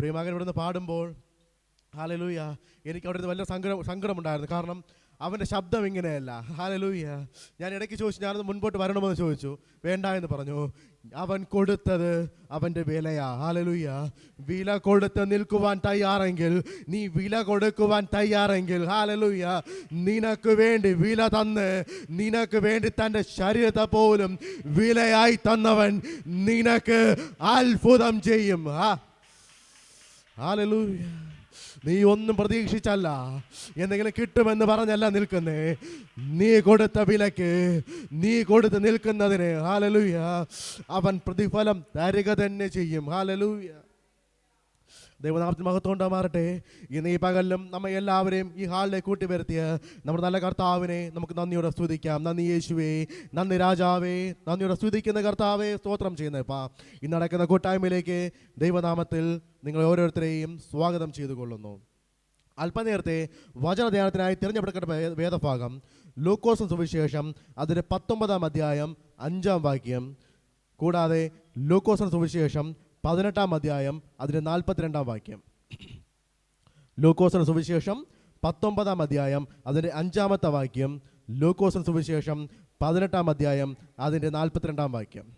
പ്രിയമകൻ ഇവിടുന്ന് പാടുമ്പോൾ ഹാലലൂയ എനിക്ക് അവിടെ വലിയ സങ്കടം സങ്കടമുണ്ടായിരുന്നു. കാരണം അവന്റെ ശബ്ദം ഇങ്ങനെയല്ല. ഹാലലൂയ ഞാൻ ഇടയ്ക്ക് ചോദിച്ചു ഞാനത് മുൻപോട്ട് വരണമെന്ന് ചോദിച്ചു. വേണ്ട എന്ന് പറഞ്ഞു. അവൻ കൊടുത്തത് അവന്റെ വിലയാ. ഹാലലൂയ വില കൊടുത്ത് നിൽക്കുവാൻ തയ്യാറെങ്കിൽ നീ വില കൊടുക്കുവാൻ തയ്യാറെങ്കിൽ ഹാലലൂയ നിനക്ക് വേണ്ടി വില തന്ന് നിനക്ക് വേണ്ടി തന്റെ ശരീരത്തെ പോലും വിലയായി തന്നവൻ നിനക്ക് അത്ഭുതം ചെയ്യും. ഹാ നീ ഒന്നും പ്രതീക്ഷിച്ചല്ല. എന്തെങ്കിലും കിട്ടുമെന്ന് പറഞ്ഞല്ല നിൽക്കുന്നേ. നീ കൊടുത്ത വിലക്ക് നീ കൊടുത്ത് നിൽക്കുന്നതിന്. ഹാലലൂയ അവൻ പ്രതിഫലം തരിക തന്നെ ചെയ്യും. ഹാലലൂയ ദൈവനാമത്തിൽ മഹത്വം ഇന്ന് ഈ പകലിലും നമ്മൾ എല്ലാവരെയും ഈ ഹാളിലേക്ക് കൂട്ടി വരുത്തിയ നമ്മുടെ നല്ല കർത്താവിനെ നമുക്ക് നന്ദിയോടെ സ്തുതിക്കാം. നന്ദി യേശുവേ. നന്ദി രാജാവേ. നന്ദിയോടെ സ്തുതിക്കുന്ന കർത്താവേ സ്തോത്രം ചെയ്യുന്നപ്പാ ഇന്ന് നടക്കുന്ന കൂട്ടായ്മയിലേക്ക് ദൈവനാമത്തിൽ നിങ്ങൾ ഓരോരുത്തരെയും സ്വാഗതം ചെയ്തു കൊള്ളുന്നു അല്പനേരത്തെ വചനധ്യാനത്തിനായി തിരഞ്ഞെടുക്കപ്പെട്ട വേദഭാഗം ലൂക്കോസും സുവിശേഷം അതിന്റെ പത്തൊമ്പതാം അധ്യായം അഞ്ചാം വാക്യം. കൂടാതെ ലൂക്കോസിന് സുവിശേഷം പതിനെട്ടാം അധ്യായം അതിന്റെ നാൽപ്പത്തിരണ്ടാം വാക്യം. ലൂക്കോസിന് സുവിശേഷം പത്തൊമ്പതാം അധ്യായം അതിന്റെ അഞ്ചാമത്തെ വാക്യം. ലൂക്കോസിന് സുവിശേഷം പതിനെട്ടാം അധ്യായം അതിന്റെ നാൽപ്പത്തിരണ്ടാം വാക്യം.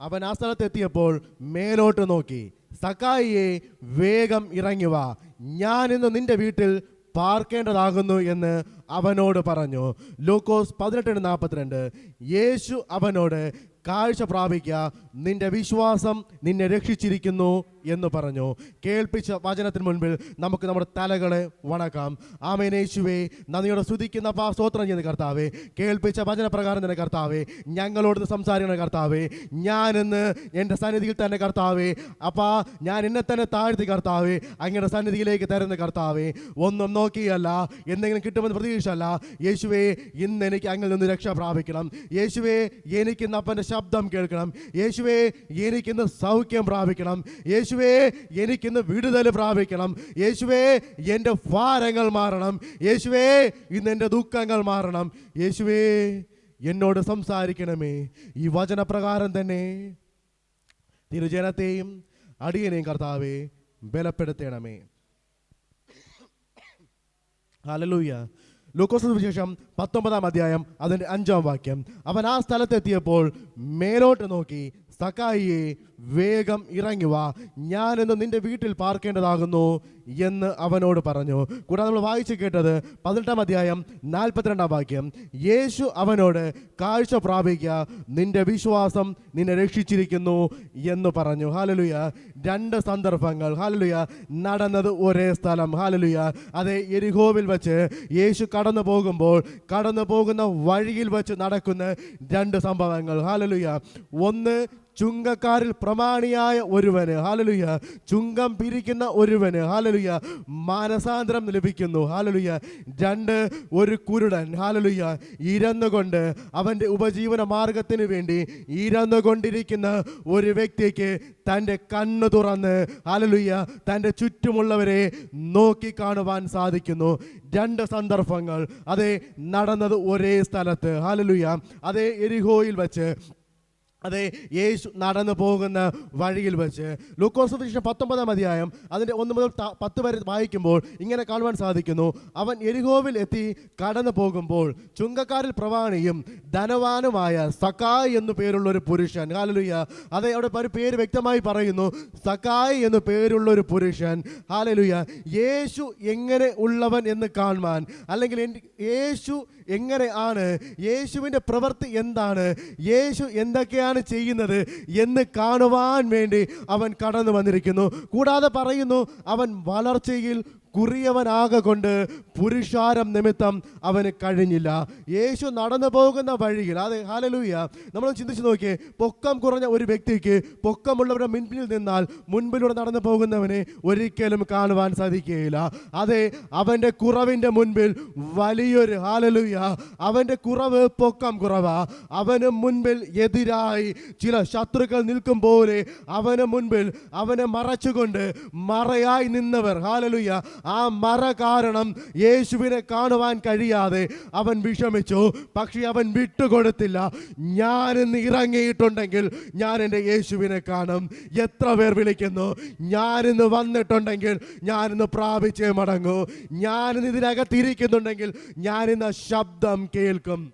അവൻ ആ സ്ഥലത്തെത്തിയപ്പോൾ മേലോട്ട് നോക്കി. സക്കായിയെ വേഗം ഇറങ്ങി വാ. ഞാൻ നിന്റെ വീട്ടിൽ പാർക്കേണ്ടതാകുന്നു എന്ന് അവനോട് പറഞ്ഞു. ലൂക്കോസ് പതിനെട്ടിന് നാൽപ്പത്തിരണ്ട്. യേശു അവനോട് കാഴ്ച പ്രാപിക്കുക നിന്റെ വിശ്വാസം നിന്നെ രക്ഷിച്ചിരിക്കുന്നു. എന്ന് പറഞ്ഞു. കേൾപ്പിച്ച വചനത്തിന് മുൻപിൽ നമുക്ക് നമ്മുടെ തലകളെ വണക്കാം. ആമേനേശുവേ നന്ദിയോടെ സ്തുതിക്കുന്ന പാ സ്തോത്രം ചെയ്യുന്ന കർത്താവേ. കേൾപ്പിച്ച വചനപ്രകാരം തന്നെ കർത്താവേ ഞങ്ങളോട് സംസാരിക്കുന്ന കർത്താവേ. ഞാനിന്ന് എന്റെ സന്നിധിയിൽ തന്നെ കർത്താവേ. അപ്പാ ഞാൻ എന്നെ തന്നെ താഴ്ത്തി കർത്താവേ. അങ്ങയുടെ സന്നിധിയിലേക്ക് തരുന്ന കർത്താവേ. ഒന്നും നോക്കിയല്ല എന്തെങ്കിലും കിട്ടുമെന്ന് പ്രതീക്ഷയല്ല. യേശുവേ ഇന്ന് എനിക്ക് അങ്ങിൽ നിന്ന് രക്ഷ പ്രാപിക്കണം. യേശുവേ എനിക്കിന്ന് അപ്പന്റെ ശബ്ദം കേൾക്കണം. യേശുവേ എനിക്കിന്ന് സൗഖ്യം പ്രാപിക്കണം. യേശുവേ എനിക്കിന്ന് വിടുതൽ പ്രാപിക്കണം. യേശുവേ എന്റെ ഭാരങ്ങൾ മാറണം. യേശുവേ ഇന്ന് എന്റെ ദുഃഖങ്ങൾ മാറണം. യേശുവേ എന്നോട് സംസാരിക്കണമേ. ഈ വചനപ്രകാരം തന്നെ തിരുജനത്തെയും അടിയനെയും കർത്താവേ ബലപ്പെടുത്തണമേ. ഹല്ലേലൂയ. ലൂക്കോസ് വിശേഷം പത്തൊമ്പതാം അധ്യായം അതിന്റെ അഞ്ചാം വാക്യം. അവൻ ആ സ്ഥലത്തെത്തിയപ്പോൾ മേലോട്ട് നോക്കി സക്കായിയെ വേഗം ഇറങ്ങി വാ. ഞാനിന്ന് നിന്റെ വീട്ടിൽ പാർക്കേണ്ടതാകുന്നു എന്ന് അവനോട് പറഞ്ഞു. കൂടാതെ നമ്മൾ വായിച്ചു കേട്ടത് പതിനെട്ടാം അധ്യായം നാൽപ്പത്തിരണ്ടാം വാക്യം. യേശു അവനോട് കാഴ്ച പ്രാപിക്കുക നിന്റെ വിശ്വാസം നിന്നെ രക്ഷിച്ചിരിക്കുന്നു എന്ന് പറഞ്ഞു. ഹാലലുയ രണ്ട് സന്ദർഭങ്ങൾ. ഹാലലുയ നടന്നത് ഒരേ സ്ഥലം. ഹാലലുയ അതെ എരിഹോവിൽ വെച്ച് യേശു കടന്നു പോകുമ്പോൾ കടന്നു പോകുന്ന വഴിയിൽ വെച്ച് നടക്കുന്ന രണ്ട് സംഭവങ്ങൾ. ഹാലലുയ ഒന്ന് ചുങ്കക്കാരിൽ പ്രമാണിയായ ഒരുവന്. ഹാലലുയ ചുങ്കം പിരിക്കുന്ന ഒരുവന്. ഹാലലുയ മാനസാന്തരം ലഭിക്കുന്നു. ഹാലലുയ രണ്ട് ഒരു കുരുടൻ. ഹാലലുയ ഇരന്നുകൊണ്ട് അവന്റെ ഉപജീവന മാർഗത്തിന് വേണ്ടി ഇരന്നുകൊണ്ടിരിക്കുന്ന ഒരു വ്യക്തിക്ക് തന്റെ കണ്ണു തുറന്ന് ഹാലലുയ തന്റെ ചുറ്റുമുള്ളവരെ നോക്കിക്കാണുവാൻ സാധിക്കുന്നു. രണ്ട് സന്ദർഭങ്ങൾ. അതെ നടന്നത് ഒരേ സ്ഥലത്ത്. ഹാലലുയ അതേ എരിഹോയിൽ വെച്ച് അതെ യേശു നടന്നു പോകുന്ന വഴിയിൽ വെച്ച്. ലൂക്കോസ് സുവിശേഷം പത്തൊമ്പതാം അധ്യായം അതിന്റെ ഒന്ന് മുതൽ പത്ത് വരെ വായിക്കുമ്പോൾ ഇങ്ങനെ കാണുവാൻ സാധിക്കുന്നു. അവൻ എരിഹോവിൽ എത്തി കടന്നു പോകുമ്പോൾ ചുങ്കക്കാരിൽ പ്രവാണിയും ധനവാനുമായ സക്കായ് എന്നു പേരുള്ള ഒരു പുരുഷൻ ഹാലലുയ്യ അതെ അവിടെ ഒരു പേര് വ്യക്തമായി പറയുന്നു സക്കായ് എന്നു പേരുള്ള ഒരു പുരുഷൻ ഹാലലുയ്യ യേശു എങ്ങനെ ഉള്ളവൻ എന്ന് കാണുവാൻ അല്ലെങ്കിൽ യേശു എങ്ങനെ ആണ് യേശുവിന്റെ പ്രവൃത്തി എന്താണ്? യേശു എന്തൊക്കെയാണ് ചെയ്യുന്നത് എന്ന് കാണുവാൻ വേണ്ടി അവൻ കടന്നു വന്നിരിക്കുന്നു. കൂടാതെ പറയുന്നു അവൻ വളർച്ചയിൽ കുറിയവനാകെ കൊണ്ട് പുരുഷാരം നിമിത്തം അവന് കഴിഞ്ഞില്ല. യേശു നടന്നു പോകുന്ന വഴിയിൽ അതെ ഹാലലൂയ നമ്മൾ ചിന്തിച്ചു നോക്കിയേ പൊക്കം കുറഞ്ഞ ഒരു വ്യക്തിക്ക് പൊക്കമുള്ളവരുടെ മുൻപിൽ നിന്നാൽ മുൻപിലൂടെ നടന്നു പോകുന്നവനെ ഒരിക്കലും കാണുവാൻ സാധിക്കുകയില്ല. അതെ അവന്റെ കുറവിന്റെ മുൻപിൽ വലിയൊരു ഹാലലൂയ അവന്റെ കുറവ് പൊക്കം കുറവാ. അവന് മുൻപിൽ എതിരായി ചില ശത്രുക്കൾ നിൽക്കും പോലെ അവന് മുൻപിൽ അവനെ മറച്ചുകൊണ്ട് മറയായി നിന്നവർ ഹാലലുയ ആ മറ കാരണം യേശുവിനെ കാണുവാൻ കഴിയാതെ അവൻ വിഷമിച്ചു. പക്ഷെ അവൻ വിട്ടുകൊടുത്തില്ല. ഞാൻ ഇന്ന് ഇറങ്ങിയിട്ടുണ്ടെങ്കിൽ ഞാൻ എന്റെ യേശുവിനെ കാണും. എത്ര പേർ വിളിക്കുന്നു? ഞാൻ ഞാനിന്ന് വന്നിട്ടുണ്ടെങ്കിൽ ഞാൻ ഞാനിന്ന് പ്രാപിച്ചേ മടങ്ങൂ. ഞാനിന്ന് ഇതിനകത്തിരിക്കുന്നുണ്ടെങ്കിൽ ഞാൻ ഇന്ന് ശബ്ദം കേൾക്കും.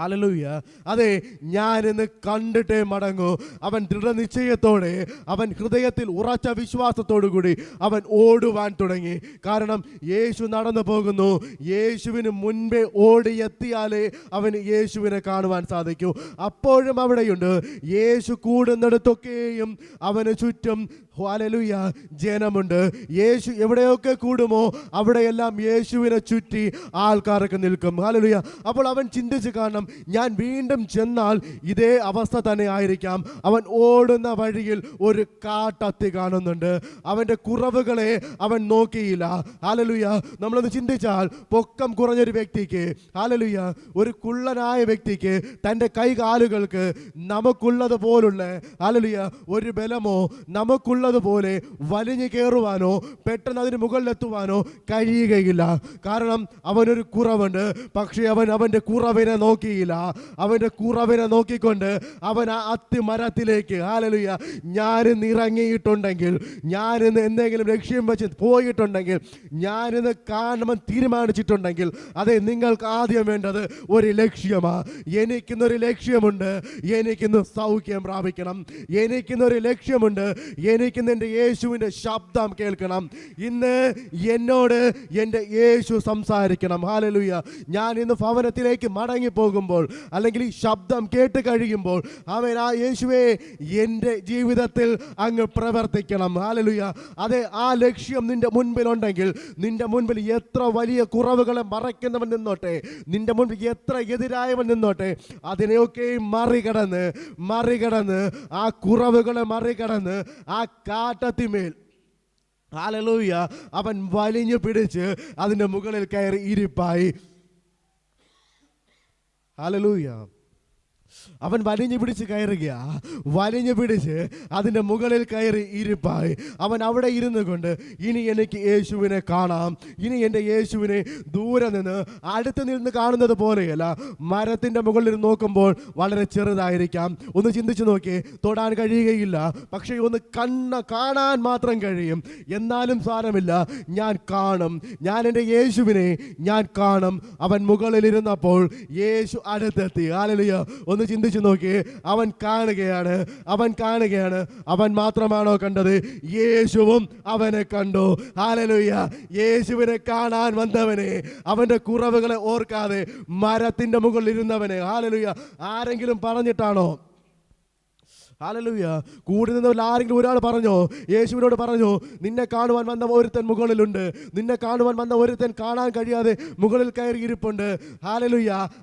ഹലലൂയ. അതെ ഞാനിന്ന് കണ്ടിട്ടേ മടങ്ങൂ. അവൻ ദൃഢനിശ്ചയത്തോടെ അവൻ ഹൃദയത്തിൽ ഉറച്ച വിശ്വാസത്തോടു കൂടി അവൻ ഓടുവാൻ തുടങ്ങി. കാരണം യേശു നടന്നു പോകുന്നു. യേശുവിന് മുൻപേ ഓടിയെത്തിയാലേ അവന് യേശുവിനെ കാണുവാൻ സാധിക്കൂ. അപ്പോഴും അവിടെയുണ്ട്. യേശു കൂടുന്നിടത്തൊക്കെയും അവന് ചുറ്റും ഹല്ലേലൂയ ജനമുണ്ട്. യേശു എവിടെയൊക്കെ കൂടുമോ അവിടെയെല്ലാം യേശുവിനെ ചുറ്റി ആൾക്കാരൊക്കെ നിൽക്കും. ഹല്ലേലൂയ അപ്പോൾ അവൻ ചിന്തിച്ച് കാണണം ഞാൻ വീണ്ടും ചെന്നാൽ ഇതേ അവസ്ഥ തന്നെ ആയിരിക്കാം. അവൻ ഓടുന്ന വഴിയിൽ ഒരു കാട്ടത്തി കാണുന്നുണ്ട്. അവന്റെ കുറവുകളെ അവൻ നോക്കിയില്ല. ആലലുയ നമ്മളൊന്ന് ചിന്തിച്ചാൽ പൊക്കം കുറഞ്ഞൊരു വ്യക്തിക്ക് ആലലുയ ഒരു കുള്ളനായ വ്യക്തിക്ക് തന്റെ കൈകാലുകൾക്ക് നമുക്കുള്ളത് പോലുള്ള ആലലുയ ഒരു ബലമോ നമുക്കുള്ളത് പോലെ വലിഞ്ഞു കയറുവാനോ പെട്ടെന്ന് അതിന് മുകളിലെത്തുവാനോ കഴിയുകയില്ല. കാരണം അവനൊരു കുറവുണ്ട്. പക്ഷേ അവൻ അവന്റെ കുറവിനെ നോക്കിയില്ല അവന്റെ കുറവിനെ നോക്കിക്കൊണ്ട് അവൻ ആ അത്തിമരത്തിലേക്ക് ആലലുയ ഞാനിന്ന് ഇറങ്ങിയിട്ടുണ്ടെങ്കിൽ ഞാനിന്ന് എന്തെങ്കിലും ലക്ഷ്യം വെച്ച് പോയിട്ടുണ്ടെങ്കിൽ ഞാനിന്ന് കാണുമെന്ന് തീരുമാനിച്ചിട്ടുണ്ടെങ്കിൽ അതെ നിങ്ങൾക്ക് ആദ്യം വേണ്ടത് ഒരു ലക്ഷ്യമാണ് എനിക്കിന്നൊരു ലക്ഷ്യമുണ്ട്. എനിക്കിന്ന് സൗഖ്യം പ്രാപിക്കണം. എനിക്കിന്നൊരു ലക്ഷ്യമുണ്ട്. എനിക്കിന്ന് എന്റെ യേശുവിന്റെ ശബ്ദം കേൾക്കണം. ഇന്ന് എന്നോട് എന്റെ യേശു സംസാരിക്കണം. ഹാലലുയ്യ ഞാൻ ഇന്ന് ഭവനത്തിലേക്ക് മടങ്ങി അല്ലെങ്കിൽ ഈ ശബ്ദം കേട്ട് കഴിയുമ്പോൾ അവൻ ആ യേശുവെ എന്റെ ജീവിതത്തിൽ അങ്ങ് പ്രവർത്തിക്കണം. ഹാലലുയ അതെ ആ ലക്ഷ്യം നിന്റെ മുൻപിലുണ്ടെങ്കിൽ നിന്റെ മുൻപിൽ എത്ര വലിയ കുറവുകളെ മറയ്ക്കുന്നവൻ നിന്നോട്ടെ നിന്റെ മുൻപിൽ എത്ര എതിരായവൻ നിന്നോട്ടെ അതിനെയൊക്കെ മറികടന്ന് മറികടന്ന് ആ കുറവുകളെ മറികടന്ന് ആ കാട്ടത്തിമേൽ ഹാലലൂയ അവൻ വലിഞ്ഞു പിടിച്ച് അതിന്റെ മുകളിൽ കയറി ഇരിപ്പായി. ഹാലലൂയ അവൻ വലിഞ്ഞു പിടിച്ച് കയറുക വലിഞ്ഞു പിടിച്ച് അതിന്റെ മുകളിൽ കയറി ഇരിപ്പായി. അവൻ അവിടെ ഇരുന്നു കൊണ്ട് ഇനി എനിക്ക് യേശുവിനെ കാണാം. ഇനി എന്റെ യേശുവിനെ ദൂരെ നിന്ന് അടുത്ത് നിന്ന് കാണുന്നത് പോലെയല്ല. മരത്തിന്റെ മുകളിൽ നോക്കുമ്പോൾ വളരെ ചെറുതായിരിക്കാം. ഒന്ന് ചിന്തിച്ചു നോക്കി. തൊടാൻ കഴിയുകയില്ല. പക്ഷേ ഒന്ന് കണ്ണ കാണാൻ മാത്രം കഴിയും. എന്നാലും സാരമില്ല. ഞാൻ കാണും. ഞാൻ എന്റെ യേശുവിനെ ഞാൻ കാണും. അവൻ മുകളിലിരുന്നപ്പോൾ യേശു അടുത്തെത്തി. ആലലിയ ഒന്ന് ചിന്തിച്ചു നോക്കി. അവൻ കാണുകയാണ്. അവൻ കാണുകയാണ്. അവൻ മാത്രമാണോ കണ്ടത്? യേശുവും അവനെ കണ്ടു. ഹാലലുയ്യ യേശുവിനെ കാണാൻ വന്നവനെ. അവന്റെ കുറവുകളെ ഓർക്കാതെ മരത്തിന്റെ മുകളിൽ ഇരുന്നവനെ. ഹാലലുയ്യ ആരെങ്കിലും പറഞ്ഞിട്ടാണോ? ഹാലലുയ കൂടി നിന്നവരിൽ ആരെങ്കിലും ഒരാൾ പറഞ്ഞോ? യേശുവിനോട് പറഞ്ഞു നിന്നെ കാണുവാൻ വന്ന ഒരുത്തൻ മുകളിലുണ്ട്. നിന്നെ കാണുവാൻ വന്ന ഒരുത്തൻ കാണാൻ കഴിയാതെ മുകളിൽ കയറി ഇരിപ്പുണ്ട്.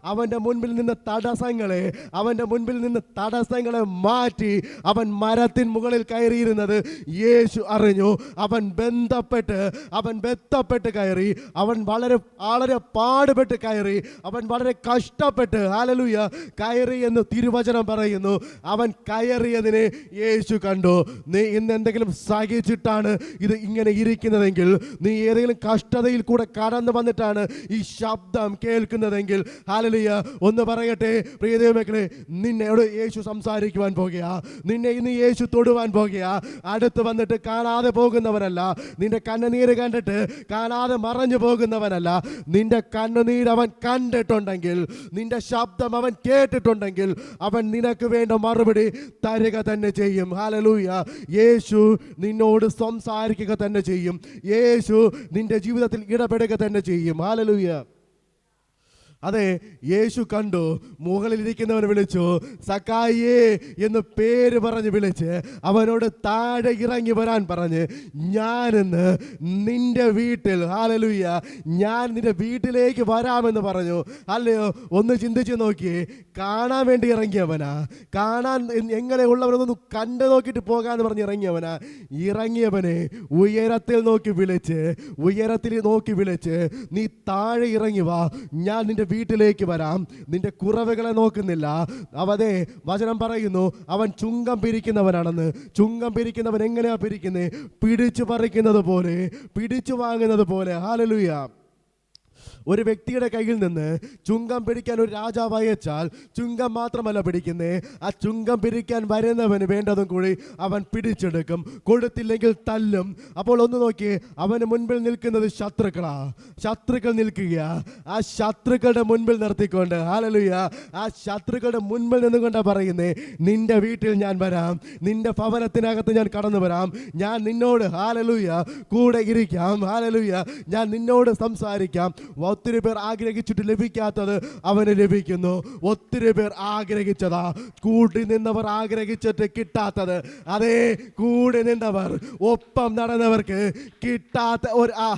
അവന്റെ മുൻപിൽ നിന്ന് തടസ്സങ്ങളെ അവന്റെ മുൻപിൽ നിന്ന് തടസ്സങ്ങളെ മാറ്റി അവൻ മരത്തിൻ മുകളിൽ കയറിയിരുന്നത് യേശു അറിഞ്ഞു. അവൻ ബന്ധപ്പെട്ട് അവൻ ബന്ധപ്പെട്ട് കയറി. അവൻ വളരെ വളരെ പാടുപെട്ട് കയറി. അവൻ വളരെ കഷ്ടപ്പെട്ട് ഹാലലുയ കയറി എന്ന് തിരുവചനം പറയുന്നു. അവൻ കയറിയതിനെ യേശു കണ്ടു. നീ ഇന്ന് എന്തെങ്കിലും സഹിച്ചിട്ടാണ് ഇത് ഇങ്ങനെ ഇരിക്കുന്നതെങ്കിൽ നീ ഏതെങ്കിലും കഷ്ടതയിൽ കൂടെ കടന്നു വന്നിട്ടാണ് ഈ ശബ്ദം കേൾക്കുന്നതെങ്കിൽ. ഹാലലിയ ഒന്ന് പറയട്ടെ. പ്രിയ ദൈവമക്കളെ നിന്നോട് യേശു സംസാരിക്കുവാൻ പോകുക. നിന്നെ ഇന്ന് യേശു തൊടുവാൻ പോകുക. അടുത്ത് വന്നിട്ട് കാണാതെ പോകുന്നവനല്ല. നിന്റെ കണ്ണുനീര് കണ്ടിട്ട് കാണാതെ മറഞ്ഞു പോകുന്നവനല്ല. നിന്റെ കണ്ണുനീര് അവൻ കണ്ടിട്ടുണ്ടെങ്കിൽ നിന്റെ ശബ്ദം അവൻ കേട്ടിട്ടുണ്ടെങ്കിൽ അവൻ നിനക്ക് വേണ്ട മറുപടി തരിക തന്നെ ചെയ്യും. ഹാലലൂയ യേശു നിന്നോട് സംസാരിക്കുക തന്നെ ചെയ്യും. യേശു നിന്റെ ജീവിതത്തിൽ ഇടപെടുക തന്നെ ചെയ്യും. ഹാലലൂയ അതെ യേശു കണ്ടു മുകളിലിരിക്കുന്നവനെ വിളിച്ചു സക്കായിയേ എന്ന് പേര് പറഞ്ഞ് വിളിച്ച് അവനോട് താഴെ ഇറങ്ങി വരാൻ പറഞ്ഞ് ഞാനിന്ന് നിന്റെ വീട്ടിൽ ഹാലലുയ്യ ഞാൻ നിന്റെ വീട്ടിലേക്ക് വരാമെന്ന് പറഞ്ഞു. അല്ലയോ ഒന്ന് ചിന്തിച്ച് നോക്കി കാണാൻ വേണ്ടി ഇറങ്ങിയവനാ കാണാൻ എങ്ങനെ ഉള്ളവനൊന്ന് കണ്ടു നോക്കിയിട്ട് പോകാന്ന് പറഞ്ഞ് ഇറങ്ങിയവനാ. ഇറങ്ങിയവനെ ഉയരത്തിൽ നോക്കി വിളിച്ച് ഉയരത്തിൽ നോക്കി വിളിച്ച് നീ താഴെ ഇറങ്ങി വാ ഞാൻ നിന്റെ വീട്ടിലേക്ക് വരാം. നിന്റെ കുറവുകളെ നോക്കുന്നില്ല. അവതെ വചനം പറയുന്നു അവൻ ചുങ്കം പിരിക്കുന്നവനാണെന്ന്. ചുങ്കം പിരിക്കുന്നവൻ എങ്ങനെയാ പിരിക്കുന്നത് പിടിച്ചു പറിക്കുന്നത് പോലെ പിടിച്ചു വാങ്ങുന്നത് പോലെ ഹാലലുയ ഒരു വ്യക്തിയുടെ കയ്യിൽ നിന്ന് ചുങ്കം പിടിക്കാൻ ഒരു രാജാവ് അയച്ചാൽ ചുങ്കം മാത്രമല്ല പിടിക്കുന്നേ. ആ ചുങ്കം പിരിക്കാൻ വരുന്നവന് വേണ്ടതും കൂടി അവൻ പിടിച്ചെടുക്കും. കൊടുത്തില്ലെങ്കിൽ തല്ലും. അപ്പോൾ ഒന്ന് നോക്കി അവന് മുൻപിൽ നിൽക്കുന്നത് ശത്രുക്കളാ. ശത്രുക്കൾ നിൽക്കുക ആ ശത്രുക്കളുടെ മുൻപിൽ നിർത്തിക്കൊണ്ട് ആലലുയ ആ ശത്രുക്കളുടെ മുൻപിൽ നിന്നുകൊണ്ട് പറയുന്നേ നിന്റെ വീട്ടിൽ ഞാൻ വരാം. നിന്റെ ഭവനത്തിനകത്ത് ഞാൻ കടന്നു വരാം. ഞാൻ നിന്നോട് ഹാലലുയ കൂടെ ഇരിക്കാം. ഹാലലുയ ഞാൻ നിന്നോട് സംസാരിക്കാം. ഒത്തിരി പേർ ആഗ്രഹിച്ചിട്ട് ലഭിക്കാത്തത് അവന് ലഭിക്കുന്നു. ഒത്തിരി പേർ ആഗ്രഹിച്ചതാ. കൂട്ടി നിന്നവർ ആഗ്രഹിച്ചിട്ട് കിട്ടാത്തത്. അതേ കൂടി നിന്നവർ ഒപ്പം നടന്നവർക്ക് കിട്ടാത്ത ഒരു ആ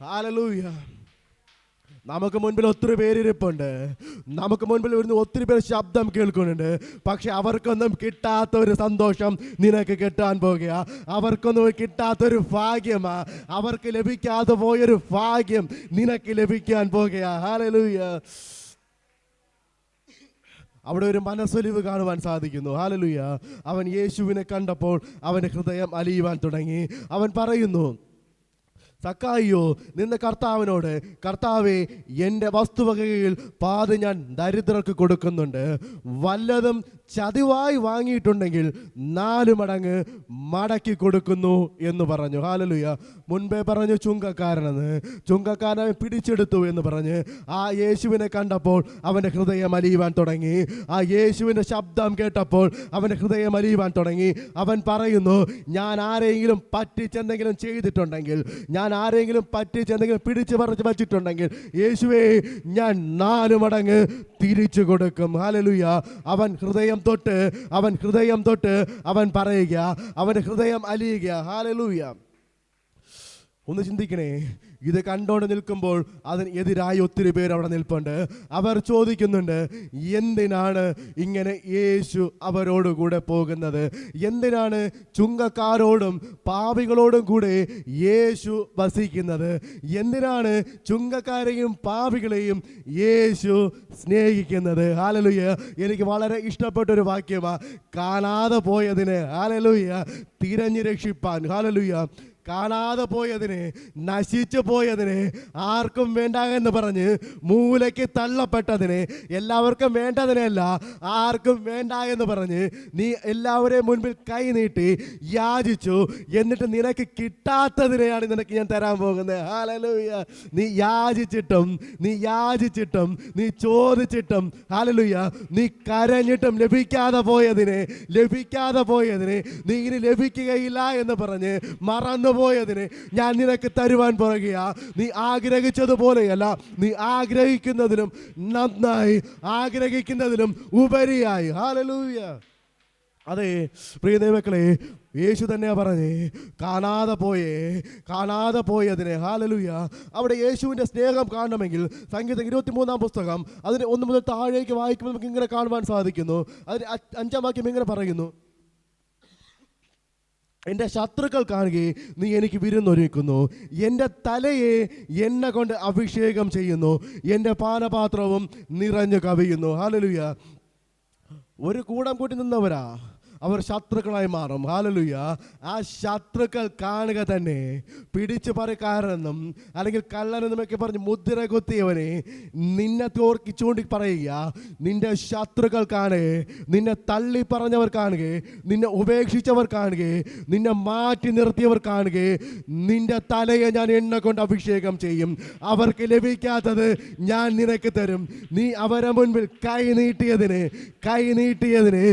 ഹാലലൂയ നമുക്ക് മുൻപിൽ ഒത്തിരി പേരിരിപ്പുണ്ട്. നമുക്ക് മുൻപിൽ വരുന്ന ഒത്തിരി പേര് ശബ്ദം കേൾക്കുന്നുണ്ട്. പക്ഷെ അവർക്കൊന്നും കിട്ടാത്ത ഒരു സന്തോഷം നിനക്ക് കിട്ടാൻ പോകുക. അവർക്കൊന്നും കിട്ടാത്തൊരു ഭാഗ്യമാ. അവർക്ക് ലഭിക്കാതെ പോയൊരു ഭാഗ്യം നിനക്ക് ലഭിക്കാൻ പോകുക. ഹാലലൂയ അവിടെ ഒരു മനസ്സൊലിവ് കാണുവാൻ സാധിക്കുന്നു. ഹാലലുയ അവൻ യേശുവിനെ കണ്ടപ്പോൾ അവന്റെ ഹൃദയം അലിയുവാൻ തുടങ്ങി. അവൻ പറയുന്നു സക്കായിയോ നിന്ന കർത്താവിനോട് കർത്താവെ എന്റെ വസ്തുവകയിൽ പാതി ഞാൻ ദരിദ്രർക്ക് കൊടുക്കുന്നുണ്ട്. വല്ലതും ചതിവായി വാങ്ങിയിട്ടുണ്ടെങ്കിൽ നാല് മടങ്ങ് മടക്കി കൊടുക്കുന്നു എന്ന് പറഞ്ഞു. ഹാലലുയ മുൻപേ പറഞ്ഞു ചുങ്കക്കാരനെന്ന്. ചുങ്കക്കാരനെ പിടിച്ചെടുത്തു എന്ന് പറഞ്ഞ് ആ യേശുവിനെ കണ്ടപ്പോൾ അവന്റെ ഹൃദയം അലിയുവാൻ തുടങ്ങി. ആ യേശുവിന്റെ ശബ്ദം കേട്ടപ്പോൾ അവന്റെ ഹൃദയം അലിയുവാൻ തുടങ്ങി. അവൻ പറയുന്നു ഞാൻ ആരെങ്കിലും പറ്റിച്ചെന്തെങ്കിലും ചെയ്തിട്ടുണ്ടെങ്കിൽ ഞാൻ ആരെങ്കിലും പറ്റിച്ചെന്തെങ്കിലും പിടിച്ച് പറിച്ച് വച്ചിട്ടുണ്ടെങ്കിൽ യേശുവേ ഞാൻ നാല് മടങ്ങ് തിരിച്ചു കൊടുക്കും. ഹാലലുയ അവൻ ഹൃദയം തൊട്ട് അവൻ ഹൃദയം തൊട്ട് അവൻ പറയുക അവൻ ഹൃദയം അലിയുക. ഹാലലൂയ ഒന്ന് ചിന്തിക്കണേ. ഇത് കണ്ടോണ്ട് നിൽക്കുമ്പോൾ അതിന് എതിരായി ഒത്തിരി പേർ അവിടെ നിൽപ്പുണ്ട്. അവർ ചോദിക്കുന്നുണ്ട് എന്തിനാണ് ഇങ്ങനെ യേശു അവരോട് കൂടെ പോകുന്നത്? എന്തിനാണ് ചുങ്കക്കാരോടും പാപികളോടും കൂടെ യേശു വസിക്കുന്നത്? എന്തിനാണ് ചുങ്കക്കാരെയും പാപികളെയും യേശു സ്നേഹിക്കുന്നത്? ആലലുയ്യ എനിക്ക് വളരെ ഇഷ്ടപ്പെട്ട ഒരു വാക്യമാണ് കാണാതെ പോയതിന് ആലലുയ്യ തിരഞ്ഞു രക്ഷിപ്പാൻ. ഹാലലുയ്യ കാണാതെ പോയതിന് നശിച്ചു പോയതിന് ആർക്കും വേണ്ട എന്ന് പറഞ്ഞ് മൂലയ്ക്ക് തള്ളപ്പെട്ടതിന് എല്ലാവർക്കും വേണ്ടതിനല്ല ആർക്കും വേണ്ട എന്ന് പറഞ്ഞ് നീ എല്ലാവരെയും മുൻപിൽ കൈ നീട്ടി യാചിച്ചു. എന്നിട്ട് നിനക്ക് കിട്ടാത്തതിനെയാണ് നിനക്ക് ഞാൻ തരാൻ പോകുന്നത്. ഹാലലൂയ നീ യാചിച്ചിട്ടും നീ യാചിച്ചിട്ടും നീ ചോദിച്ചിട്ടും ഹാലലൂയ നീ കരഞ്ഞിട്ടും ലഭിക്കാതെ പോയതിനെ ലഭിക്കാതെ പോയതിനെ നീ ഇനി ലഭിക്കുകയില്ല എന്ന് പറഞ്ഞ് മറന്നുപോയതിന് ഞാൻ നിനക്ക് തരുവാൻ പറയുകയാ. നീ ആഗ്രഹിച്ചതുപോലെയല്ല നീ ആഗ്രഹിക്കുന്നതിലും നന്നായി ആഗ്രഹിക്കുന്നതിലും ഉപരിയായി. ഹാലലൂയ അതെ പ്രിയ ദൈവക്കളെ യേശു തന്നെയാ പറഞ്ഞേ കാണാതെ പോയേ കാണാതെ പോയതിനെ. ഹാലലുയ അവിടെ യേശുവിന്റെ സ്നേഹം കാണണമെങ്കിൽ സംഗീതം ഇരുപത്തിമൂന്നാം പുസ്തകം അതിന് ഒന്ന് മുതൽ താഴേക്ക് വായിക്കുമ്പോൾ നമുക്ക് ഇങ്ങനെ കാണുവാൻ സാധിക്കുന്നു. അതിന് അഞ്ചാം വാക്യം ഇങ്ങനെ പറയുന്നു. എന്റെ ശത്രുക്കൾ കാണുകയെ നീ എനിക്ക് വിരുന്നൊരുക്കുന്നു. എന്റെ തലയെ എണ്ണ കൊണ്ട് അഭിഷേകം ചെയ്യുന്നു. എന്റെ പാനപാത്രവും നിറഞ്ഞു കവിയുന്നു. ഹാലലുയ ഒരു കൂടം കൂട്ടി നിന്നവരാ. അവർ ശത്രുക്കളായി മാറും. ഹാലലുയ ആ ശത്രുക്കൾ കാണുക തന്നെ പിടിച്ചു പറക്കാരെന്നും അല്ലെങ്കിൽ കള്ളനെന്നുമൊക്കെ പറഞ്ഞ് മുദ്ര കുത്തിയവനെ നിന്നെ തോർക്കി ചൂണ്ടി പറയുക നിന്റെ ശത്രുക്കൾ കാണുക നിന്നെ തള്ളി പറഞ്ഞവർ കാണുക നിന്നെ ഉപേക്ഷിച്ചവർ കാണുക നിന്നെ മാറ്റി നിർത്തിയവർ കാണുക നിന്റെ തലയെ ഞാൻ എണ്ണ കൊണ്ട് അഭിഷേകം ചെയ്യും. അവർക്ക് ലഭിക്കാത്തത് ഞാൻ നിനക്ക് തരും. നീ അവരെ മുൻപിൽ കൈ നീട്ടിയതിന് കൈ നീട്ടിയതിന്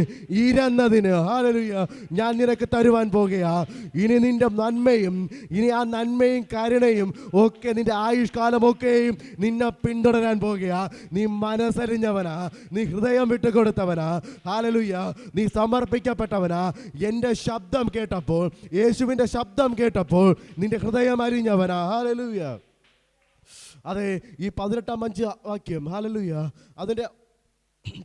ഇരന്നതിന് ഹാലലുയ ഞാൻ നിനക്ക് തരുവാൻ പോകുകയാ. ഇനി നിന്റെ നന്മയും ഇനി ആ നന്മയും കരുണയും ഒക്കെ നിന്റെ ആയുഷ്കാലമൊക്കെയും നിന്നെ പിന്തുടരാൻ പോകുകയാ. നീ മനസ്സരിഞ്ഞവനാ നീ ഹൃദയം വിട്ടുകൊടുത്തവനാ. ഹാലലുയ്യ നീ സമർപ്പിക്കപ്പെട്ടവനാ. എന്റെ ശബ്ദം കേട്ടപ്പോൾ യേശുവിന്റെ ശബ്ദം കേട്ടപ്പോൾ നിന്റെ ഹൃദയം അരിഞ്ഞവനാ. ഹാലലുയ്യ അതെ ഈ പതിനെട്ടാം അഞ്ച് വാക്യം ഹാലലുയ്യ അതിന്റെ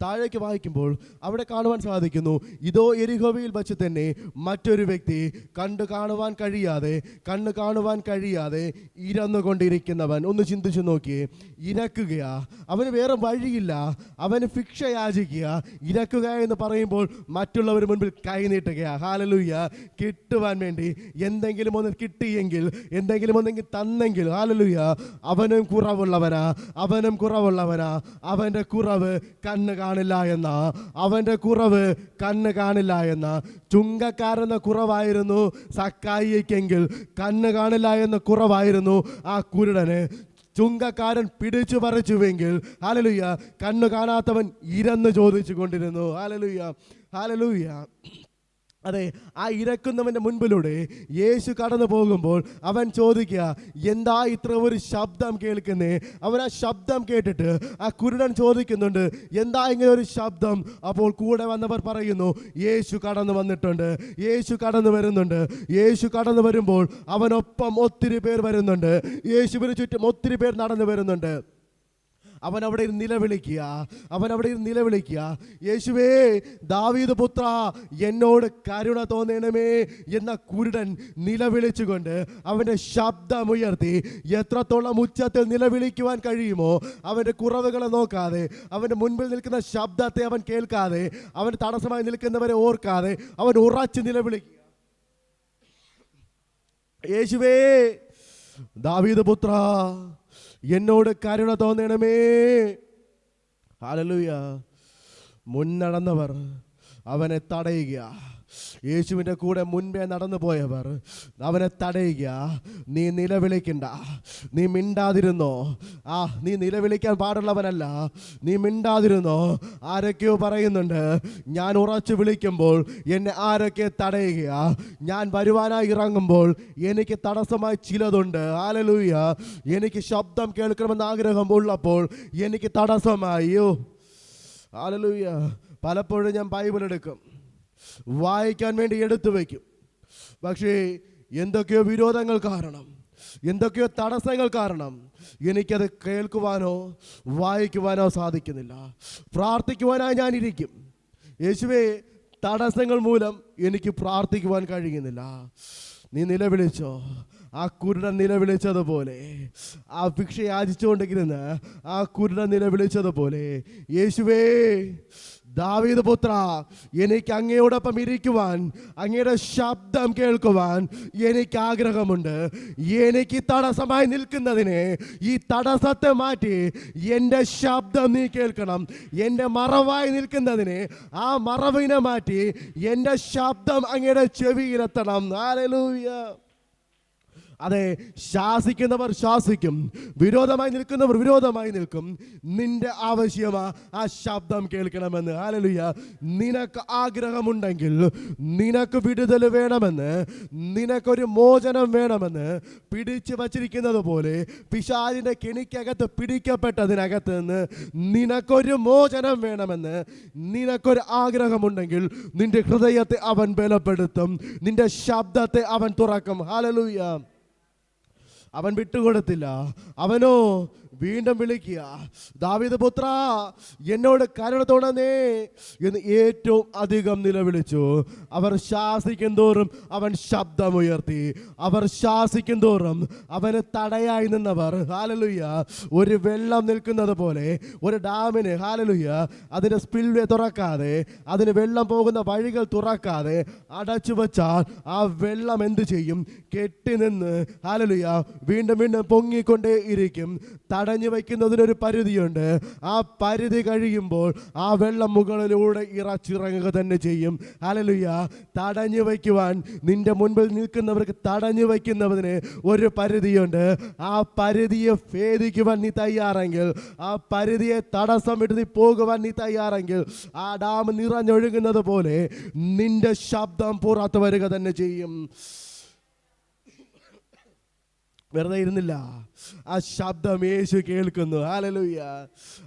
താഴേക്ക് വായിക്കുമ്പോൾ അവിടെ കാണുവാൻ സാധിക്കുന്നു ഇതോ എരിഹോവയിൽ വച്ച് തന്നെ മറ്റൊരു വ്യക്തി കണ്ടു കാണുവാൻ കഴിയാതെ കണ്ണു കാണുവാൻ കഴിയാതെ ഇരന്നുകൊണ്ടിരിക്കുന്നവൻ. ഒന്ന് ചിന്തിച്ചു നോക്കിയേ ഇരക്കുകയാ അവന് വേറെ വഴിയില്ല അവന് ഭിക്ഷ യാചിക്കുക ഇരക്കുക എന്ന് പറയുമ്പോൾ മറ്റുള്ളവർ മുൻപിൽ കൈനീട്ടുകയാ ഹാലലൂയ കിട്ടുവാൻ വേണ്ടി എന്തെങ്കിലും ഒന്ന് കിട്ടിയെങ്കിൽ എന്തെങ്കിലും ഒന്നെങ്കിൽ തന്നെങ്കിൽ. ഹാലലൂയ അവനും കുറവുള്ളവനാ അവനും കുറവുള്ളവനാ അവന്റെ കുറവ് കണ്ണ് കാണില്ല എന്ന അവന്റെ കുറവ് കണ്ണ് കാണില്ല എന്ന ചുങ്കക്കാരെന്ന കുറവായിരുന്നു സക്കായിക്കെങ്കിൽ കണ്ണ് കാണില്ല എന്ന കുറവായിരുന്നു ആ കുരുടന് ചുങ്കക്കാരൻ പിടിച്ചു പറിച്ചുവെങ്കിൽ ഹാലലുയ്യ കണ്ണു കാണാത്തവൻ ഇരന്ന് ചോദിച്ചു കൊണ്ടിരുന്നു ഹാലലുയ്യ ഹാലലുയ്യ അതെ ആ ഇരക്കുന്നവന്റെ മുൻപിലൂടെ യേശു കടന്നു പോകുമ്പോൾ അവൻ ചോദിക്കുക എന്താ ഇത്ര ഒരു ശബ്ദം കേൾക്കുന്നേ? അവൻ ആ ശബ്ദം കേട്ടിട്ട് ആ കുരുടൻ ചോദിക്കുന്നുണ്ട് എന്താ ഇങ്ങനെ ഒരു ശബ്ദം? അപ്പോൾ കൂടെ വന്നവർ പറയുന്നു യേശു കടന്നു വന്നിട്ടുണ്ട് യേശു കടന്നു വരുന്നുണ്ട് യേശു കടന്നു വരുമ്പോൾ അവനൊപ്പം ഒത്തിരി പേർ വരുന്നുണ്ട് യേശുവിന് ചുറ്റും ഒത്തിരി പേർ നടന്നു വരുന്നുണ്ട്. അവൻ അവിടെ ഇരുന്ന് നിലവിളിക്കുക. അവൻ അവിടെ ഇരുന്ന് നിലവിളിക്കുക. യേശുവേ ദാവീദ് പുത്ര എന്നോട് കരുണ തോന്നണമേ എന്ന കുരുടൻ നിലവിളിച്ചുകൊണ്ട് അവന്റെ ശബ്ദമുയർത്തി എത്രത്തോളം ഉച്ചത്തിൽ നിലവിളിക്കുവാൻ കഴിയുമോ അവന്റെ കുറവുകളെ നോക്കാതെ അവന്റെ മുൻപിൽ നിൽക്കുന്ന ശബ്ദത്തെ അവൻ കേൾക്കാതെ അവൻ തടസ്സമായി നിൽക്കുന്നവരെ ഓർക്കാതെ അവൻ ഉറച്ച് നിലവിളിക്കുക. യേശുവേ ദാവീദ് പുത്ര എന്നോട് കരുണ തോന്നണമേ. ഹാലലൂയ മുന്നടന്നവർ അവനെ തടയുക. യേശുവിന്റെ കൂടെ മുൻപേ നടന്നു പോയവർ അവനെ തടയുക. നീ നിലവിളിക്കണ്ട. നീ മിണ്ടാതിരുന്നോ? ആ നീ നിലവിളിക്കാൻ പാടുള്ളവനല്ല. നീ മിണ്ടാതിരുന്നോ? ആരൊക്കെയോ പറയുന്നുണ്ട് ഞാൻ ഉറച്ചു വിളിക്കുമ്പോൾ എന്നെ ആരൊക്കെ തടയുക? ഞാൻ വരുവാനായി ഇറങ്ങുമ്പോൾ എനിക്ക് തടസ്സമായി ചിലതുണ്ട്. ആലലൂയ എനിക്ക് ശബ്ദം കേൾക്കണമെന്ന് ആഗ്രഹം ഉള്ളപ്പോൾ എനിക്ക് തടസ്സമായി. ആലലൂയ പലപ്പോഴും ഞാൻ ബൈബിൾ എടുക്കും. വായിക്കാൻ വേണ്ടി എടുത്തു വയ്ക്കും. പക്ഷേ എന്തൊക്കെയോ വിരോധങ്ങൾ കാരണം എന്തൊക്കെയോ തടസ്സങ്ങൾ കാരണം എനിക്കത് കേൾക്കുവാനോ വായിക്കുവാനോ സാധിക്കുന്നില്ല. പ്രാർത്ഥിക്കുവാനായി ഞാനിരിക്കും. യേശുവേ തടസ്സങ്ങൾ മൂലം എനിക്ക് പ്രാർത്ഥിക്കുവാൻ കഴിയുന്നില്ല. നീ നിലവിളിച്ചോ? ആ കുരുടൻ നിലവിളിച്ചതുപോലെ ആ ഭിക്ഷ യാചിച്ചുകൊണ്ടിരിക്കുന്ന ആ കുരുടൻ നിലവിളിച്ചതുപോലെ യേശുവേ ദാവീദ് പുത്ര എനിക്ക് അങ്ങയോടൊപ്പം ഇരിക്കുവാൻ അങ്ങയുടെ ശബ്ദം കേൾക്കുവാൻ എനിക്ക് ആഗ്രഹമുണ്ട്. എനിക്ക് തടസ്സമായി നിൽക്കുന്നതിനെ ഈ തടസ്സത്തെ മാറ്റി എന്റെ ശബ്ദം നീ കേൾക്കണം. എന്റെ മറവായി നിൽക്കുന്നതിനെ ആ മറവിനെ മാറ്റി എന്റെ ശബ്ദം അങ്ങയുടെ ചെവിയിലെത്തണം. ഹല്ലേലൂയ. അതെ ശാസിക്കുന്നവർ ശാസിക്കും. വിരോധമായി നിൽക്കുന്നവർ വിരോധമായി നിൽക്കും. നിന്റെ ആവശ്യമാ ആ ശബ്ദം കേൾക്കണമെന്ന്. ആലലുയ നിനക്ക് ആഗ്രഹമുണ്ടെങ്കിൽ നിനക്ക് വിടുതൽ വേണമെന്ന് നിനക്കൊരു മോചനം വേണമെന്ന് പിടിച്ചു വച്ചിരിക്കുന്നത് പോലെ പിശാലിന്റെ കെണിക്കകത്ത് പിടിക്കപ്പെട്ടതിനകത്ത് നിന്ന് നിനക്കൊരു മോചനം വേണമെന്ന് നിനക്കൊരു ആഗ്രഹമുണ്ടെങ്കിൽ നിന്റെ ഹൃദയത്തെ അവൻ ബലപ്പെടുത്തും. നിന്റെ ശബ്ദത്തെ അവൻ തുറക്കും. ഹാലലൂയ അവൻ വിട്ടുകൊടുത്തില്ല. അവനോ വീണ്ടും വിളിക്കുക. ദാവിദ പുത്ര എന്നോട് കരുണ തോന്നേ എന്ന് ഏറ്റവും അധികം നിലവിളിച്ചു. അവർ ശാസിക്കും തോറും അവൻ ശബ്ദമുയർത്തി. അവർ ശാസിക്കും തോറും അവന് തടയായി നിന്നവർ. ഹാലലുയ്യ. ഒരു വെള്ളം നിൽക്കുന്നത് പോലെ ഒരു ഡാമിന് ഹാലലുയ്യ അതിന്റെ സ്പിൽവേ തുറക്കാതെ അതിന് വെള്ളം പോകുന്ന വഴികൾ തുറക്കാതെ അടച്ചു വച്ചാൽ ആ വെള്ളം എന്ത് ചെയ്യും? കെട്ടി നിന്ന് ഹാലലുയ്യ വീണ്ടും വീണ്ടും പൊങ്ങിക്കൊണ്ടേ ഇരിക്കും തടഞ്ഞു വയ്ക്കുന്നതിനൊരു പരിധിയുണ്ട്. ആ പരിധി കഴിയുമ്പോൾ ആ വെള്ളം മുകളിലൂടെ ഇറച്ചിറങ്ങുക തന്നെ ചെയ്യും. അലലുയ്യ തടഞ്ഞു വയ്ക്കുവാൻ നിന്റെ മുൻപിൽ നിൽക്കുന്നവർക്ക് തടഞ്ഞു വയ്ക്കുന്നതിന് ഒരു പരിധിയുണ്ട്. ആ പരിധിയെ ഭേദിക്കുവാൻ നീ തയ്യാറെങ്കിൽ ആ പരിധിയെ തടസ്സം വിട്ട് നീ പോകുവാൻ നീ തയ്യാറെങ്കിൽ ആ ഡാം നിറഞ്ഞൊഴുകുന്നത് പോലെ നിന്റെ ശബ്ദം പുറത്തു വരിക തന്നെ ചെയ്യും. വെറുതെ ഇരുന്നില്ല. ആ ശബ്ദം യേശു കേൾക്കുന്നു. ആലലുയ്യ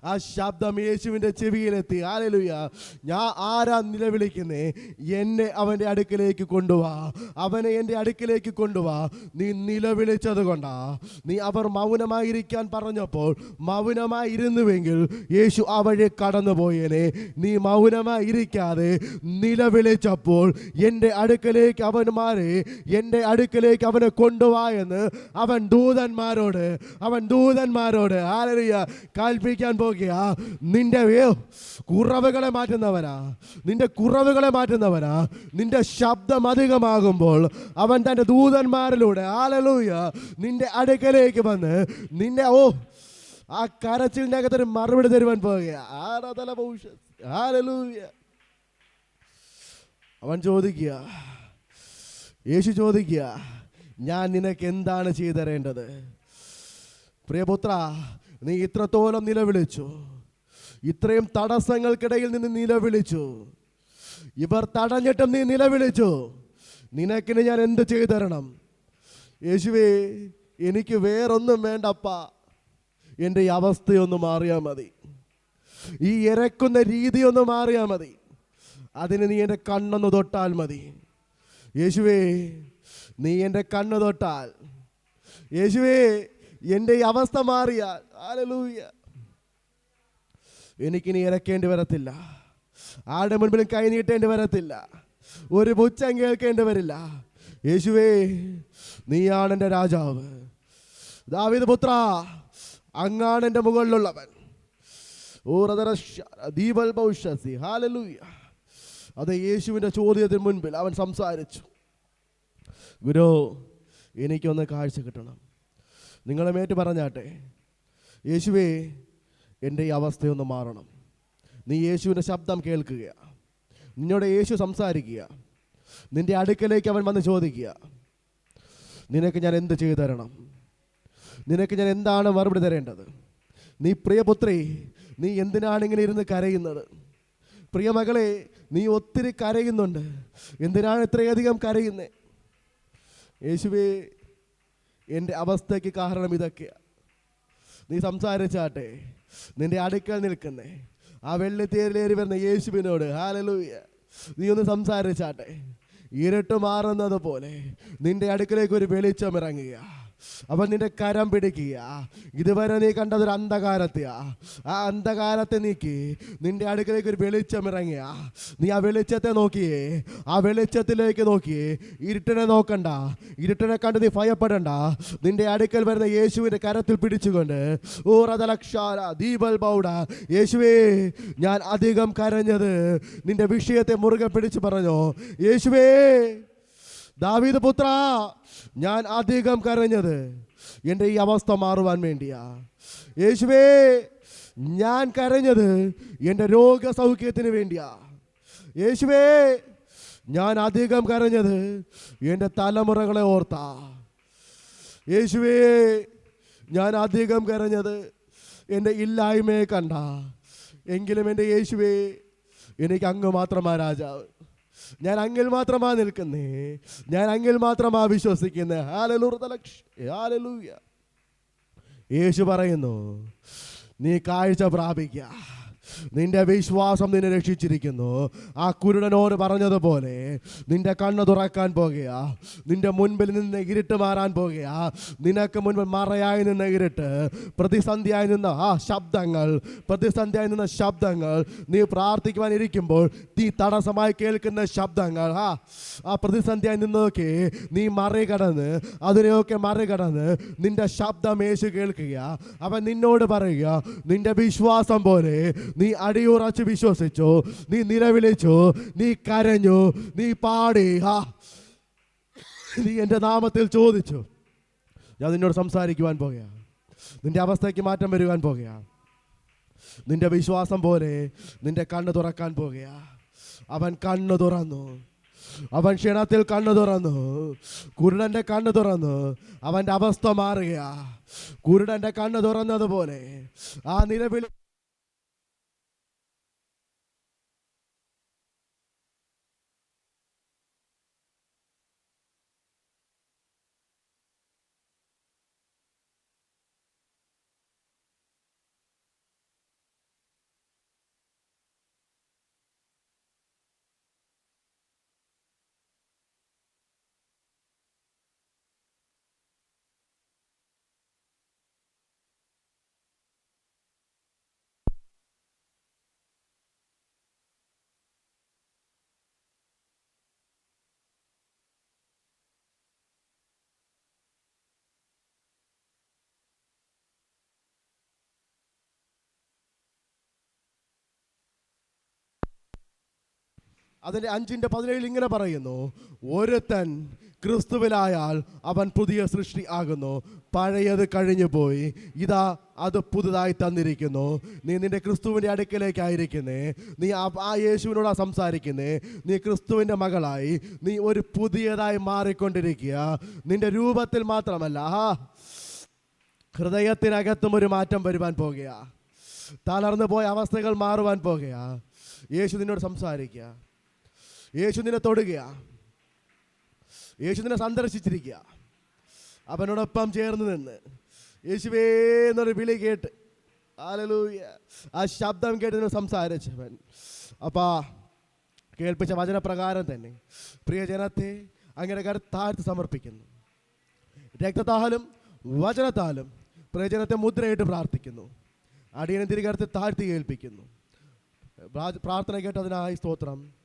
ആ ശബ്ദം യേശുവിന്റെ ചെവിയിലെത്തി. ആലലുയ്യ ഞാൻ ആരാ നിലവിളിക്കുന്നേ? എന്നെ അവന്റെ അടുക്കിലേക്ക് കൊണ്ടുവാ. അവനെ എന്റെ അടുക്കിലേക്ക് കൊണ്ടുവാ. നീ നിലവിളിച്ചത് കൊണ്ടാ. നീ അവർ മൗനമായിരിക്കാൻ പറഞ്ഞപ്പോൾ മൗനമായി ഇരുന്നുവെങ്കിൽ യേശു ആ വഴി കടന്നുപോയേനെ. നീ മൗനമായി ഇരിക്കാതെ നിലവിളിച്ചപ്പോൾ എന്റെ അടുക്കലേക്ക് അവന്മാരെ എന്റെ അടുക്കലേക്ക് അവനെ കൊണ്ടുവാ എന്ന് അവൻ ദൂതന്മാരോട് അവൻ ദൂതന്മാരോട് ആലറിയ കാൽപ്പിക്കാൻ പോകുക നിന്റെ കുറവുകളെ മാറ്റുന്നവനാ. നിന്റെ കുറവുകളെ മാറ്റുന്നവനാ. നിന്റെ ശബ്ദം അധികമാകുമ്പോൾ അവൻ തന്റെ ദൂതന്മാരിലൂടെ ആലലൂയ നിന്റെ അടുക്കലേക്ക് വന്ന് നിന്റെ ഓ ആ കരച്ചിലിന്റെ അകത്തൊരു മറുപടി തരുവാൻ പോകുക ആരാധന ആലലൂയ അവൻ ചോദിക്കുക യേശു ചോദിക്കുക ഞാൻ നിനക്ക് എന്താണ് ചെയ്തു തരേണ്ടത് പ്രിയപുത്ര നീ ഇത്രത്തോളം നിലവിളിച്ചു. ഇത്രയും തടസ്സങ്ങൾക്കിടയിൽ നിന്ന് നിലവിളിച്ചു. ഇവർ തടഞ്ഞിട്ടും നീ നിലവിളിച്ചു. നിനക്കിന് ഞാൻ എന്ത് ചെയ്തു തരണം യേശുവേ എനിക്ക് വേറൊന്നും വേണ്ടപ്പ. എന്റെ ഈ അവസ്ഥയൊന്നും മാറിയാൽ മതി. ഈ ഇരക്കുന്ന രീതി ഒന്ന് മാറിയാൽ മതി. അതിന് നീ എന്റെ കണ്ണൊന്ന് തൊട്ടാൽ മതി. യേശുവേ നീ എന്റെ കണ്ണു തൊട്ടാൽ. യേശുവേ എന്റെ ഈ അവസ്ഥ മാറിയാൽ. ആലലൂയ എനിക്കിനി ഇരക്കേണ്ടി വരത്തില്ല. ആരുടെ മുൻപിലും കൈ നീട്ടേണ്ടി വരത്തില്ല. ഒരു പുച്ഛം കേൾക്കേണ്ടി വരില്ല. യേശുവേ നീയാണ് എന്റെ രാജാവ്. ദാവിദ് പുത്ര അങ്ങാണ് എന്റെ മുകളിലുള്ളവൻ. ദീപൽ അത് യേശുവിന്റെ ചോദ്യത്തിന് മുൻപിൽ അവൻ സംസാരിച്ചു. ഗുരു എനിക്കൊന്ന് കാഴ്ച കിട്ടണം. നിങ്ങളെ മേറ്റ് പറഞ്ഞാട്ടെ. യേശുവേ എന്റെ ഈ അവസ്ഥയൊന്ന് മാറണം. നീ യേശുവിന്റെ ശബ്ദം കേൾക്കുക. നിന്നോട് യേശു സംസാരിക്കുക. നിന്റെ അടുക്കലേക്ക് അവൻ വന്ന് ചോദിക്കുക. നിനക്ക് ഞാൻ എന്ത് ചെയ്തു തരണം? നിനക്ക് ഞാൻ എന്താണ് മറുപടി തരേണ്ടത്? നീ പ്രിയപുത്രി നീ എന്തിനാണ് ഇങ്ങനെ ഇരുന്ന് കരയുന്നത്? പ്രിയ മകളെ നീ ഒത്തിരി കരയുന്നുണ്ട്. എന്തിനാണ് ഇത്രയധികം കരയുന്നത് യേശുവേ എന്റെ അവസ്ഥയ്ക്ക് കാരണം ഇതൊക്കെയാണ് നീ സംസാരിച്ചാട്ടെ. നിന്റെ അടുക്കൽ നിൽക്കുന്നേ. ആ വെള്ളിത്തേരിലേറി വരുന്ന യേശുവിനോട്. ഹാലലൂയ നീ ഒന്ന് സംസാരിച്ചാട്ടെ. ഇരുട്ട് മാറുന്നത് പോലെ നിന്റെ അടുക്കലേക്ക് ഒരു വെളിച്ചം ഇറങ്ങുക. അവൻ നിന്റെ കരം പിടിക്കുക ഇതുവരെ നീ കണ്ടത് ഒരു അന്ധകാരത്തെ. ആ അന്ധകാരത്തെ നീക്കി. നിന്റെ അടുക്കലേക്ക് ഒരു വെളിച്ചം ഇറങ്ങിയ നീ ആ വെളിച്ചത്തെ നോക്കിയേ. ആ വെളിച്ചത്തിലേക്ക് നോക്കിയേ. ഇരുട്ടിനെ നോക്കണ്ട. ഇരുട്ടിനെ കണ്ട് നീ ഭയപ്പെടണ്ട. നിന്റെ അടുക്കൽ വരുന്ന യേശുവിന്റെ കരത്തിൽ പിടിച്ചുകൊണ്ട്. ഊറതലക്ഷാര ദീപൽ ബൗഡ യേശുവേ ഞാൻ അധികം കരഞ്ഞത് നിന്റെ വിഷയത്തെ മുറുകെ പിടിച്ചു പറഞ്ഞോ. യേശുവേ ദാവീദ് പുത്ര ഞാൻ അധികം കരഞ്ഞത് എന്റെ ഈ അവസ്ഥ മാറുവാൻ വേണ്ടിയാ. യേശുവേ ഞാൻ കരഞ്ഞത് എന്റെ രോഗസൗഖ്യത്തിന് വേണ്ടിയാ. യേശുവേ ഞാൻ അധികം കരഞ്ഞത് എന്റെ തലമുറകളെ ഓർത്താ. യേശുവേ ഞാൻ അധികം കരഞ്ഞത് എന്റെ ഇല്ലായ്മയെ കണ്ട. എങ്കിലും എന്റെ യേശുവേ എനിക്ക് അങ്ങ് മാത്രമാ രാജാവ്. ഞാൻ അങ്ങിൽ മാത്രമാ നിൽക്കുന്നേ. ഞാൻ അങ്ങിൽ മാത്രമാ വിശ്വസിക്കുന്നേ. ഹാലലൂയ യേശു പറയുന്നു നീ കാഴ്ച പ്രാപിക്കുക നിന്റെ വിശ്വാസം നിന്നെ രക്ഷിച്ചിരിക്കുന്നു. ആ കുരുടനോട് പറഞ്ഞതുപോലെ നിന്റെ കണ്ണ് തുറക്കാൻ പോകുക. നിന്റെ മുൻപിൽ നിന്ന് ഇരുട്ട് മാറാൻ പോകുക. നിനക്ക് മുൻപിൽ മറയായി നിന്ന ഇരുട്ട് പ്രതിസന്ധിയായി നിന്ന ആ ശബ്ദങ്ങൾ പ്രതിസന്ധിയായി നിന്ന ശബ്ദങ്ങൾ നീ പ്രാർത്ഥിക്കുവാൻ ഇരിക്കുമ്പോൾ നീ തടസ്സമായി കേൾക്കുന്ന ശബ്ദങ്ങൾ ആ ആ പ്രതിസന്ധിയായി നിന്നൊക്കെ നീ മറികടന്ന് അതിനെയൊക്കെ മറികടന്ന് നിന്റെ ശബ്ദം യേശു കേൾക്കുക. അവൻ നിന്നോട് പറയുക നിന്റെ വിശ്വാസം പോലെ നീ അടിയുറച്ച് വിശ്വസിച്ചു നീ നിലവിളിച്ചു നീ കരഞ്ഞു നീ പാടി. ഹാ. നീ എന്റെ നാമത്തിൽ ചോദിച്ചു. ഞാൻ നിന്നോട് സംസാരിക്കുവാൻ പോകുകയാണ് നിന്റെ അവസ്ഥയ്ക്ക് മാറ്റം വരുവാൻ പോകുകയാണ് നിന്റെ വിശ്വാസം പോലെ നിന്റെ കണ്ണ് തുറക്കാൻ പോകുകയാ അവൻ കണ്ണ് തുറന്നു. അവൻ ക്ഷണത്തിൽ കണ്ണു തുറന്നു. കുരുടന്റെ കണ്ണ് തുറന്നു. അവന്റെ അവസ്ഥ മാറുകയാ. കുരുടന്റെ കണ്ണ് തുറന്നതുപോലെ ആ നിലവിൽ അതിന്റെ അഞ്ചിന്റെ പതിനേഴിൽ ഇങ്ങനെ പറയുന്നു ഒരുത്തൻ ക്രിസ്തുവിലായാൽ അവൻ പുതിയ സൃഷ്ടി ആകുന്നു. പഴയത് കഴിഞ്ഞു പോയി. ഇതാ അത് പുതുതായി തന്നിരിക്കുന്നു. നീ നിന്റെ ക്രിസ്തുവിന്റെ അടുക്കലേക്കായിരിക്കുന്നേ. നീ ആ- യേശുവിനോടാ സംസാരിക്കുന്നേ. നീ ക്രിസ്തുവിന്റെ മകളായി. നീ ഒരു പുതിയതായി മാറിക്കൊണ്ടിരിക്കുക. നിന്റെ രൂപത്തിൽ മാത്രമല്ല ആ ഹൃദയത്തിനകത്തും ഒരു മാറ്റം വരുവാൻ പോകുക. തളർന്നു പോയ അവസ്ഥകൾ മാറുവാൻ പോകുക. യേശു നിന്നോട് സംസാരിക്കുക. യേശു നിന്നെ തൊടുക യേശു നിന്നെ സന്ദർശിച്ചിരിക്കുക അവനോടൊപ്പം ചേർന്ന് നിന്ന്. യേശുവേ എന്നൊരു വിളി കേട്ട്. ആലലൂയ ആ ശബ്ദം കേട്ട് നിന്നോട് സംസാരിച്ചവൻ. അപ്പാ കേൾപ്പിച്ച വചനപ്രകാരം തന്നെ. പ്രിയജനത്തെ അങ്ങനെ കരുത്താഴ്ത്തി സമർപ്പിക്കുന്നു. രക്തത്താലും വചനത്താലും പ്രിയജനത്തെ മുദ്രയിട്ട് പ്രാർത്ഥിക്കുന്നു. അടിയനെ തിരികടുത്ത് താഴ്ത്തി കേൾപ്പിക്കുന്നു പ്രാ- പ്രാർത്ഥന കേട്ടതിനായി സ്തോത്രം.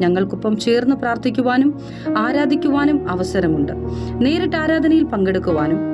ഞങ്ങൾക്കൊപ്പം ചേർന്ന് പ്രാർത്ഥിക്കുവാനും ആരാധിക്കുവാനും അവസരമുണ്ട്. നേരിട്ട് ആരാധനയിൽ പങ്കെടുക്കുവാനും